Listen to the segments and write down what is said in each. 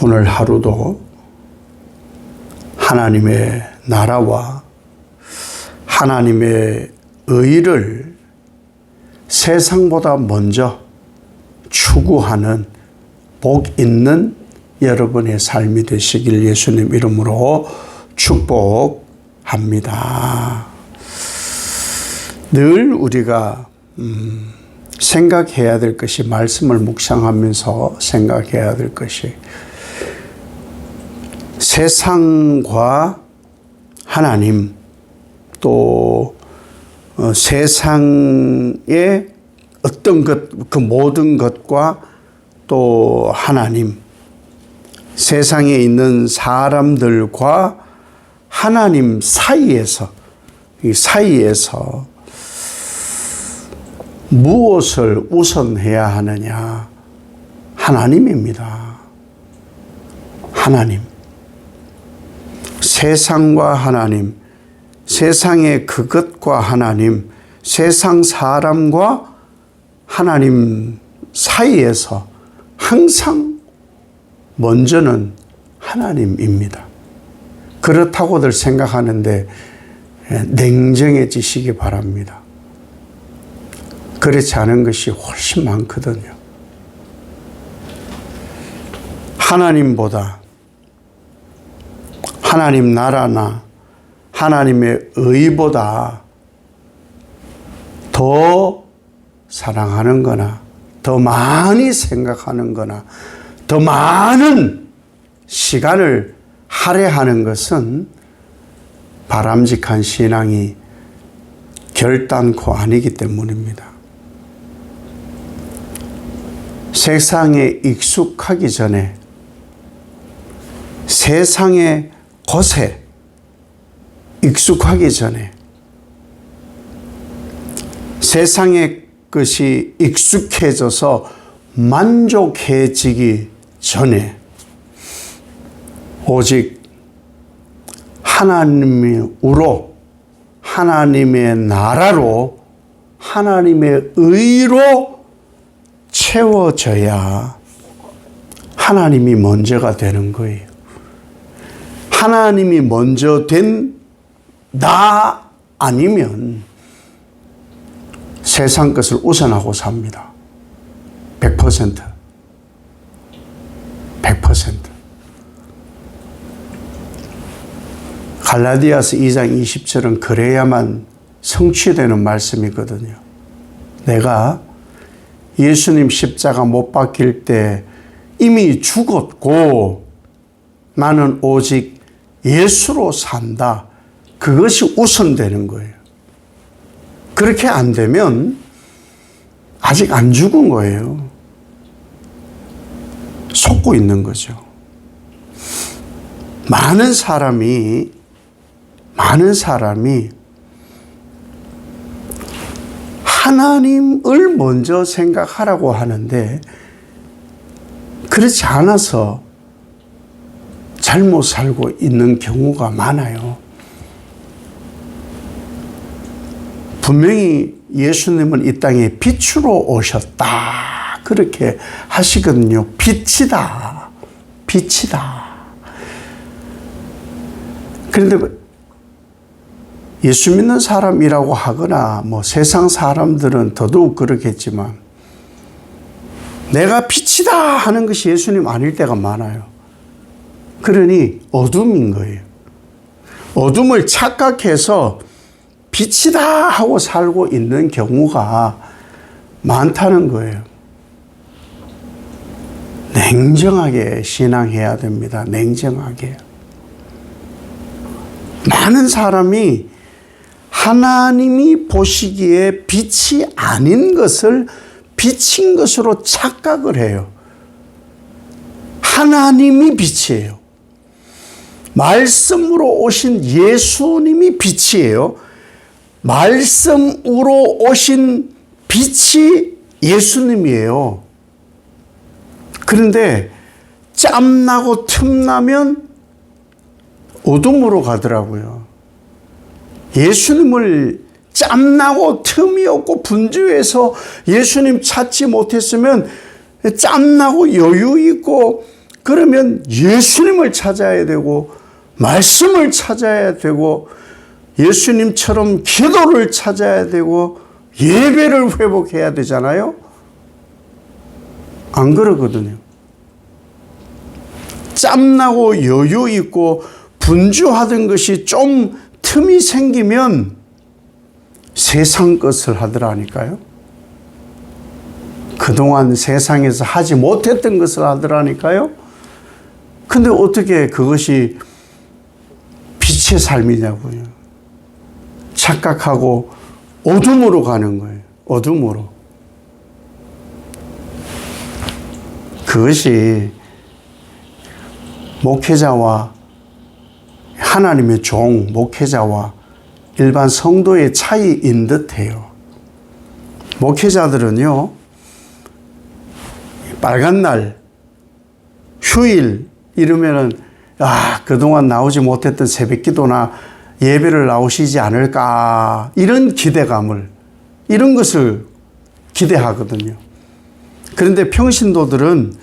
오늘 하루도 하나님의 나라와 하나님의 의를 세상보다 먼저 추구하는 복 있는 여러분의 삶이 되시길 예수님 이름으로 축복합니다. 늘 우리가 음, 생각해야 될 것이 말씀을 묵상하면서 생각해야 될 것이 세상과 하나님 또 어, 세상의 어떤 것, 그 모든 것과 또 하나님, 세상에 있는 사람들과 하나님 사이에서, 이 사이에서 무엇을 우선해야 하느냐? 하나님입니다. 하나님. 세상과 하나님, 세상의 그것과 하나님, 세상 사람과 하나님 사이에서 항상 먼저는 하나님입니다. 그렇다고들 생각하는데 냉정해지시기 바랍니다. 그렇지 않은 것이 훨씬 많거든요. 하나님보다 하나님 나라나 하나님의 의보다 더 사랑하는 거나 더 많이 생각하는 거나 더 많은 시간을 할애하는 것은 바람직한 신앙이 결단코 아니기 때문입니다. 세상에 익숙하기 전에 세상의 것에 익숙하기 전에 세상의 것이 익숙해져서 만족해지기 전에 오직 하나님으로 하나님의 나라로 하나님의 의로 채워져야 하나님이 먼저가 되는 거예요. 하나님이 먼저 된 나 아니면 세상 것을 우선하고 삽니다. 100%. 100%. 갈라디아서 2장 20절은 그래야만 성취되는 말씀이거든요. 내가 예수님 십자가 못 박힐 때 이미 죽었고 나는 오직 예수로 산다. 그것이 우선되는 거예요. 그렇게 안 되면 아직 안 죽은 거예요. 속고 있는 거죠. 많은 사람이, 많은 사람이 하나님을 먼저 생각하라고 하는데 그렇지 않아서 잘못 살고 있는 경우가 많아요. 분명히 예수님은 이 땅에 빛으로 오셨다. 그렇게 하시거든요. 빛이다. 빛이다. 그런데 예수 믿는 사람이라고 하거나 뭐 세상 사람들은 더더욱 그렇겠지만 내가 빛이다 하는 것이 예수님 아닐 때가 많아요. 그러니 어둠인 거예요. 어둠을 착각해서 빛이다 하고 살고 있는 경우가 많다는 거예요. 냉정하게 신앙해야 됩니다. 냉정하게. 많은 사람이 하나님이 보시기에 빛이 아닌 것을 빛인 것으로 착각을 해요. 하나님이 빛이에요. 말씀으로 오신 예수님이 빛이에요. 말씀으로 오신 빛이 예수님이에요. 그런데 짬나고 틈나면 어둠으로 가더라고요. 예수님을 짬나고 틈이 없고 분주해서 예수님 찾지 못했으면 짬나고 여유 있고 그러면 예수님을 찾아야 되고 말씀을 찾아야 되고 예수님처럼 기도를 찾아야 되고 예배를 회복해야 되잖아요. 안 그러거든요. 짬나고 여유 있고 분주하던 것이 좀 틈이 생기면 세상 것을 하더라니까요. 그동안 세상에서 하지 못했던 것을 하더라니까요. 근데 어떻게 그것이 빛의 삶이냐고요. 착각하고 어둠으로 가는 거예요. 어둠으로. 그것이 목회자와 하나님의 종, 목회자와 일반 성도의 차이인 듯 해요. 목회자들은요, 빨간 날, 휴일, 이러면은, 아, 그동안 나오지 못했던 새벽 기도나 예배를 나오시지 않을까, 이런 기대감을, 이런 것을 기대하거든요. 그런데 평신도들은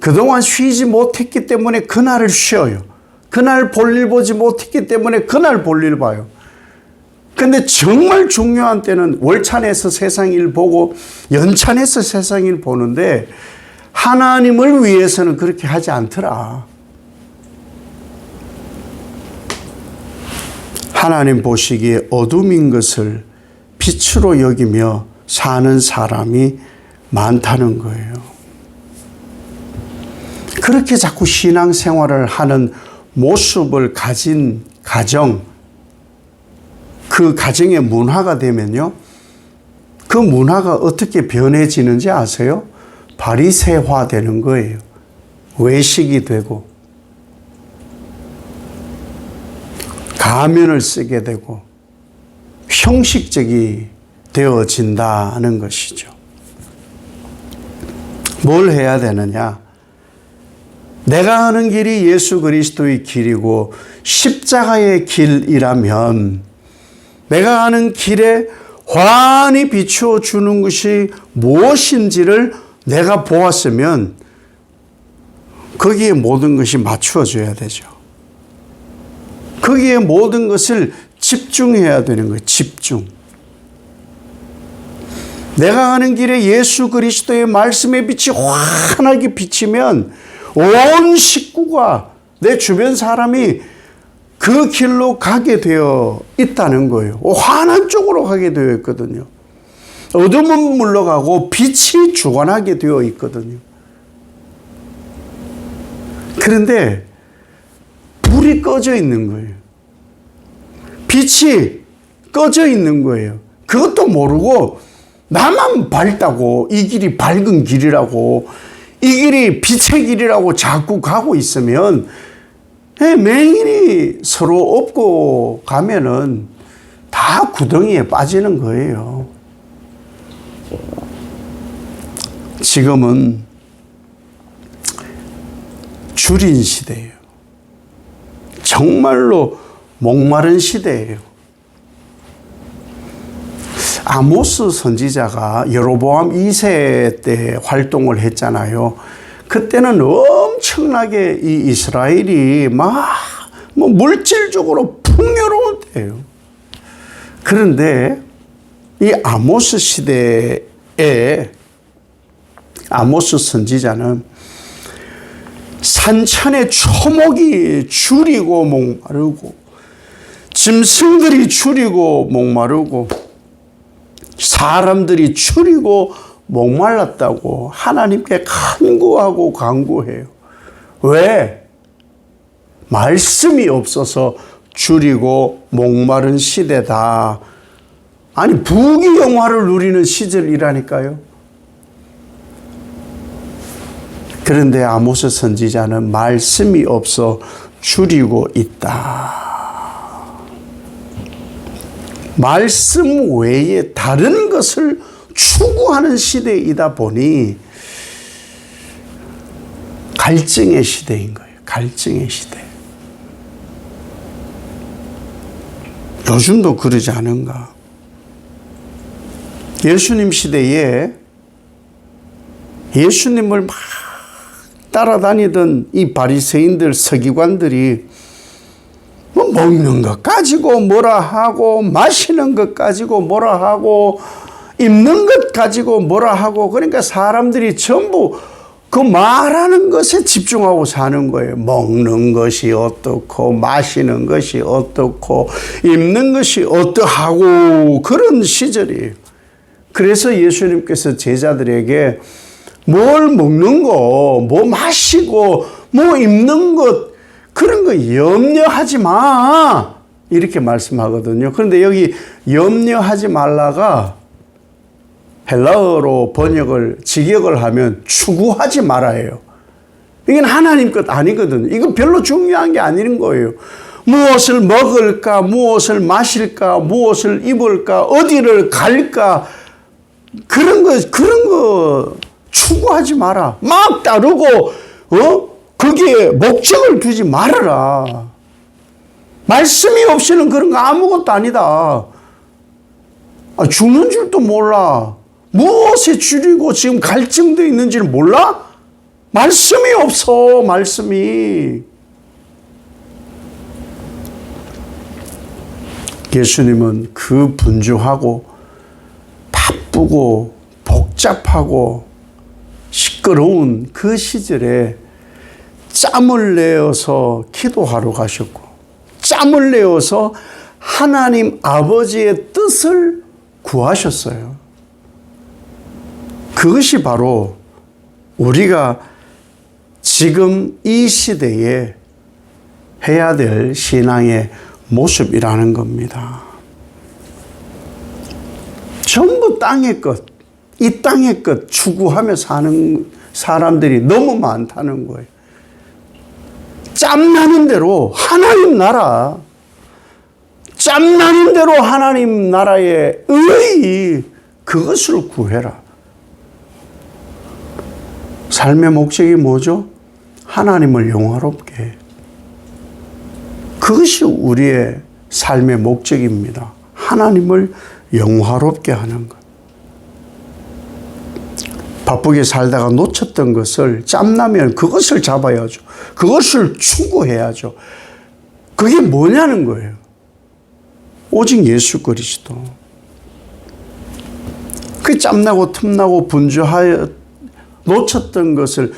그동안 쉬지 못했기 때문에 그날을 쉬어요. 그날 볼일 보지 못했기 때문에 그날 볼일 봐요. 근데 정말 중요한 때는 월찬에서 세상 일 보고 연찬에서 세상 일 보는데 하나님을 위해서는 그렇게 하지 않더라. 하나님 보시기에 어둠인 것을 빛으로 여기며 사는 사람이 많다는 거예요. 그렇게 자꾸 신앙생활을 하는 모습을 가진 가정, 그 가정의 문화가 되면요. 그 문화가 어떻게 변해지는지 아세요? 바리새화 되는 거예요. 외식이 되고 가면을 쓰게 되고 형식적이 되어진다는 것이죠. 뭘 해야 되느냐? 내가 하는 길이 예수 그리스도의 길이고 십자가의 길이라면 내가 하는 길에 환히 비추어 주는 것이 무엇인지를 내가 보았으면 거기에 모든 것이 맞추어져야 되죠. 거기에 모든 것을 집중해야 되는 거예요. 집중. 내가 가는 길에 예수 그리스도의 말씀의 빛이 환하게 비치면 온 식구가 내 주변 사람이 그 길로 가게 되어 있다는 거예요. 환한 쪽으로 가게 되어 있거든요. 어둠은 물러가고 빛이 주관하게 되어 있거든요. 그런데 불이 꺼져 있는 거예요. 빛이 꺼져 있는 거예요. 그것도 모르고 나만 밝다고 이 길이 밝은 길이라고 이 길이 빛의 길이라고 자꾸 가고 있으면 예, 맹인이 서로 업고 가면은 다 구덩이에 빠지는 거예요. 지금은 줄인 시대예요. 정말로 목마른 시대예요. 아모스 선지자가 여로보암 2세 때 활동을 했잖아요. 그때는 엄청나게 이 이스라엘이 막 뭐 물질적으로 풍요로운 때예요. 그런데 이 아모스 시대에 아모스 선지자는 산천의 초목이 줄이고 목마르고 짐승들이 줄이고 목마르고 사람들이 줄이고 목말랐다고 하나님께 간구하고 간구해요. 왜? 말씀이 없어서 줄이고 목마른 시대다. 아니, 부귀 영화를 누리는 시절이라니까요. 그런데 아모스 선지자는 말씀이 없어 줄이고 있다. 말씀 외에 다른 것을 추구하는 시대이다 보니 갈증의 시대인 거예요. 갈증의 시대. 요즘도 그러지 않은가? 예수님 시대에 예수님을 막 따라다니던 이 바리새인들 서기관들이 뭐 먹는 것 가지고 뭐라 하고 마시는 것 가지고 뭐라 하고 입는 것 가지고 뭐라 하고 그러니까 사람들이 전부 그 말하는 것에 집중하고 사는 거예요. 먹는 것이 어떻고 마시는 것이 어떻고 입는 것이 어떠하고 그런 시절이에요. 그래서 예수님께서 제자들에게 뭘 먹는 거, 뭐 마시고, 뭐 입는 것, 그런 거 염려하지 마. 이렇게 말씀하거든요. 그런데 여기 염려하지 말라가 헬라어로 번역을, 직역을 하면 추구하지 말아요. 이건 하나님 것 아니거든요. 이건 별로 중요한 게 아닌 거예요. 무엇을 먹을까, 무엇을 마실까, 무엇을 입을까, 어디를 갈까, 그런 거, 그런 거 추구하지 마라. 막 따르고, 어? 거기에 목적을 두지 말아라. 말씀이 없이는 그런 거 아무것도 아니다. 아, 죽는 줄도 몰라. 무엇에 줄이고 지금 갈증도 있는지를 몰라? 말씀이 없어, 말씀이. 예수님은 그 분주하고 바쁘고 복잡하고 시끄러운 그 시절에 짬을 내어서 기도하러 가셨고 짬을 내어서 하나님 아버지의 뜻을 구하셨어요. 그것이 바로 우리가 지금 이 시대에 해야 될 신앙의 모습이라는 겁니다. 전부 땅의 것, 이 땅의 것 추구하며 사는 사람들이 너무 많다는 거예요. 짬나는 대로 하나님 나라, 짬나는 대로 하나님 나라의 의, 그것을 구해라. 삶의 목적이 뭐죠? 하나님을 영화롭게 해. 그것이 우리의 삶의 목적입니다. 하나님을 영화롭게 하는 것. 바쁘게 살다가 놓쳤던 것을 짬나면 그것을 잡아야죠. 그것을 추구해야죠. 그게 뭐냐는 거예요. 오직 예수 그리스도. 그 짬나고 틈나고 분주하여 놓쳤던 것을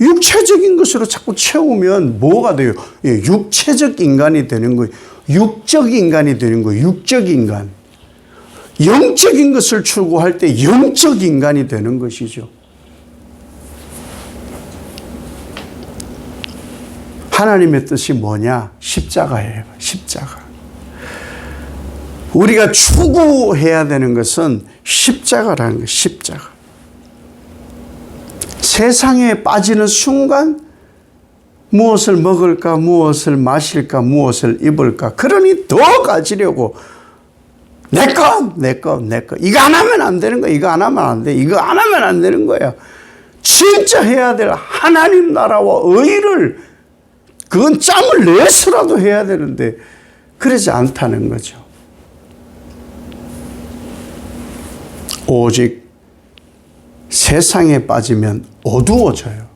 육체적인 것으로 자꾸 채우면 뭐가 돼요? 예, 육체적 인간이 되는 거예요. 육적 인간이 되는 거예요. 육적 인간. 영적인 것을 추구할 때 영적 인간이 되는 것이죠. 하나님의 뜻이 뭐냐? 십자가예요. 십자가. 우리가 추구해야 되는 것은 십자가라는 거 십자가. 세상에 빠지는 순간 무엇을 먹을까, 무엇을 마실까, 무엇을 입을까. 그러니 더 가지려고 내 것, 내 것, 내 것. 이거 안 하면 안 되는 거야. 이거 안 하면 안 돼. 이거 안 하면 안 되는 거야. 진짜 해야 될 하나님 나라와 의를 그건 짬을 내서라도 해야 되는데 그러지 않다는 거죠. 오직 세상에 빠지면 어두워져요.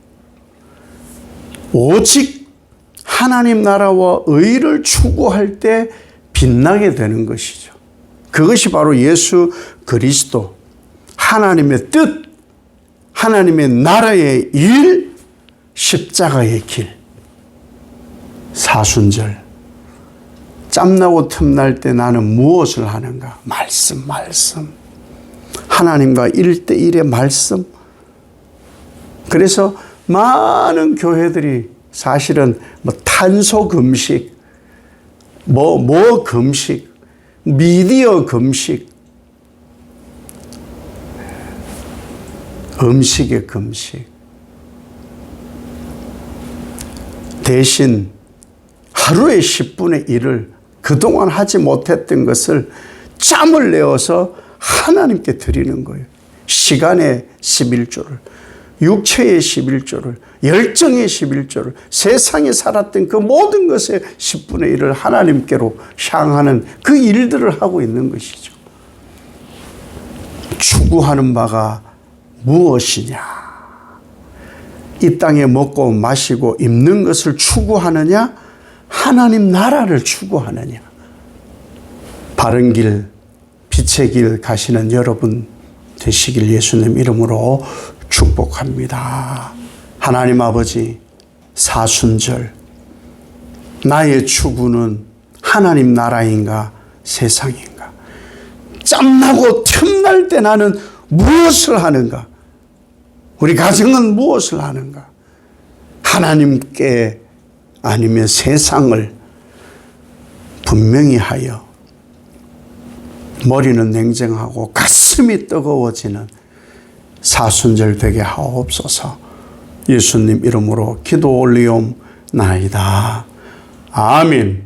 오직 하나님 나라와 의를 추구할 때 빛나게 되는 것이죠. 그것이 바로 예수 그리스도, 하나님의 뜻, 하나님의 나라의 일, 십자가의 길, 사순절. 짬나고 틈날 때 나는 무엇을 하는가? 말씀, 말씀. 하나님과 일대일의 말씀. 그래서 많은 교회들이 사실은 뭐 탄소 금식, 뭐, 뭐 금식, 미디어 금식, 음식의 금식. 대신 하루에 10분의 1을 그동안 하지 못했던 것을 짬을 내어서 하나님께 드리는 거예요. 시간의 11조를, 육체의 11조를, 열정의 11조를, 세상에 살았던 그 모든 것의 10분의 1을 하나님께로 향하는 그 일들을 하고 있는 것이죠. 추구하는 바가 무엇이냐? 이 땅에 먹고 마시고 입는 것을 추구하느냐? 하나님 나라를 추구하느냐? 바른 길, 빛의 길 가시는 여러분 되시길 예수님 이름으로 축복합니다. 하나님 아버지, 사순절, 나의 추구는 하나님 나라인가 세상인가? 짬나고 틈날 때 나는 무엇을 하는가? 우리 가정은 무엇을 하는가? 하나님께 아니면 세상을 분명히 하여 머리는 냉정하고 가슴이 뜨거워지는 사순절 되게 하옵소서 예수님 이름으로 기도 올리옵나이다. 아멘.